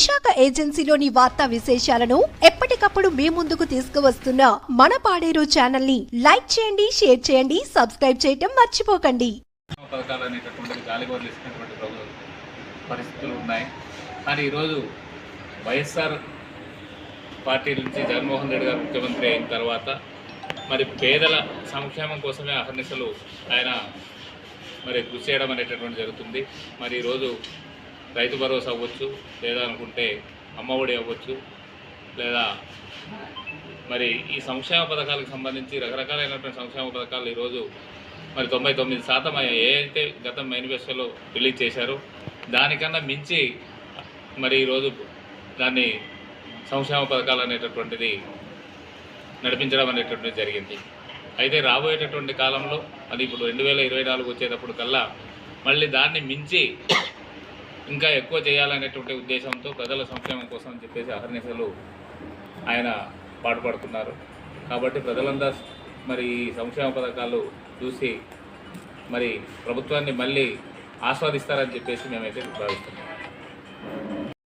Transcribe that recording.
విశాఖ ఏజెన్సీలోని వార్తా విశేషాలను ఎప్పటికప్పుడు మీ ముందుకు తీసుకువస్తున్న మన పాడేరు ఛానల్ని లైక్ చేయండి షేర్ చేయండి సబ్స్క్రైబ్ చేయటం మర్చిపోకండి. పరిస్థితులు ఉన్నాయి. కానీ ఈరోజు వైఎస్ఆర్ పార్టీ నుంచి జగన్మోహన్ రెడ్డి గారు ముఖ్యమంత్రి అయిన తర్వాత మరి పేదల సంక్షేమం కోసమే అహర్నిశలు ఆయన మరి కృషి చేయడం అనేటటువంటి జరుగుతుంది. మరి ఈరోజు రైతు భరోసా అవ్వచ్చు లేదా అనుకుంటే అమ్మఒడి అవ్వచ్చు లేదా మరి ఈ సంక్షేమ పథకాలకు సంబంధించి రకరకాలైనటువంటి సంక్షేమ పథకాలు ఈరోజు మరి తొంభై తొమ్మిది శాతం ఏ అయితే గత మేనిఫెస్టోలో రిలీజ్ చేశారో దానికన్నా మించి మరి ఈరోజు దాన్ని సంక్షేమ పథకాలు అనేటటువంటిది నడిపించడం అనేటటువంటిది జరిగింది. అయితే రాబోయేటటువంటి కాలంలో అది ఇప్పుడు రెండు వేల ఇరవై నాలుగు వచ్చేటప్పుడు కల్లా మళ్ళీ దాన్ని మించి ఇంకా ఎక్కువ చేయాలనేటువంటి ఉద్దేశంతో ప్రజల సంక్షేమం కోసం అని చెప్పేసి అహర్నిశలు ఆయన పాటుపడుతున్నారు. కాబట్టి ప్రజలందరూ మరి ఈ సంక్షేమ పథకాలు చూసి మరి ప్రభుత్వాన్ని మళ్ళీ ఆస్వాదిస్తారని చెప్పేసి మేమైతే భావిస్తున్నాం.